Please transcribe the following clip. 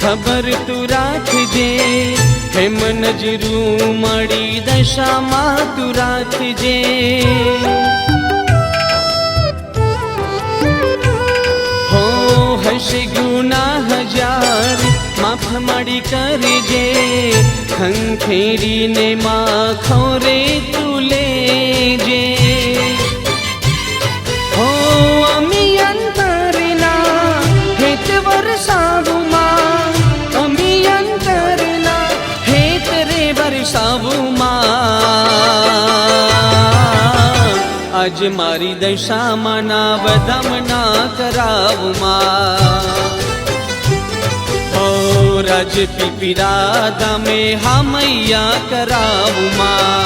ખબર તું રાખજે હેમ નજરું મળી દશામાં તું રાખજે હો હશે ગુના હજાર માફ મળી કરજે ખંખેરીને માખો રે તું વરસાવુમાં આજ મારી દશામાં ના વધામણા કરાવુમાં। ઓ રાજ પીપીરા દમે હા મૈયા કરાવુમાં।